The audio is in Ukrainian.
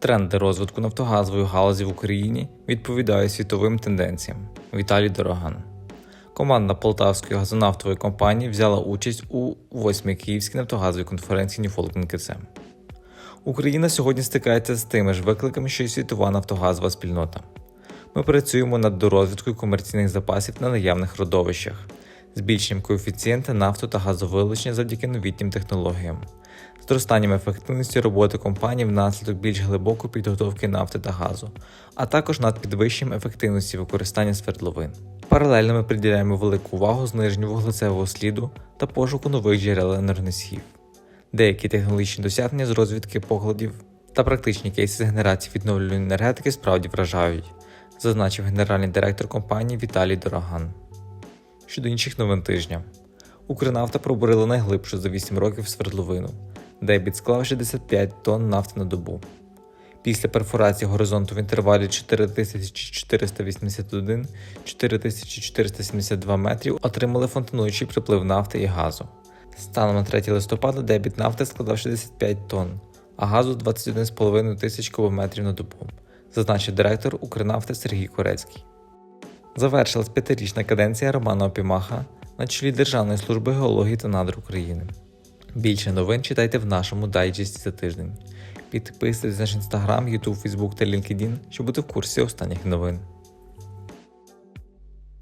Тренди розвитку нафтогазової галузі в Україні відповідають світовим тенденціям. Віталій Дороган. Команда Полтавської газонафтової компанії взяла участь у 8-й Київській нафтогазовій конференції Ньюфолк НКЦ. Україна сьогодні стикається з тими ж викликами, що й світова нафтогазова спільнота. Ми працюємо над дорозвідкою комерційних запасів на наявних родовищах, збільшенням коефіцієнта нафту та газовилучення завдяки новітнім технологіям, зростанням ефективності роботи компаній внаслідок більш глибокої підготовки нафти та газу, а також над підвищенням ефективності використання свердловин. Паралельно ми приділяємо велику увагу зниженню вуглецевого сліду та пошуку нових джерел енергоносіїв. Деякі технологічні досягнення з розвідки покладів та практичні кейси з генерації відновлювальної енергетики справді вражають, зазначив генеральний директор компанії Віталій Дороган. Щодо інших новин тижня, Укрнафта пробурила найглибшу за 8 років свердловину, дебіт склав 65 тонн нафти на добу. Після перфорації горизонту в інтервалі 4481-4472 метрів отримали фонтануючий приплив нафти і газу. Станом на 3 листопада дебіт нафти складав 65 тонн, а газу 21,5 тисяч кубометрів на добу, зазначив директор Укрнафти Сергій Корецький. Завершилась п'ятирічна каденція Романа Опімаха на чолі Державної служби геології та надр України. Більше новин читайте в нашому дайджесті за тиждень. Підписуйтесь на наш інстаграм, Ютуб, Фейсбук та LinkedIn, щоб бути в курсі останніх новин.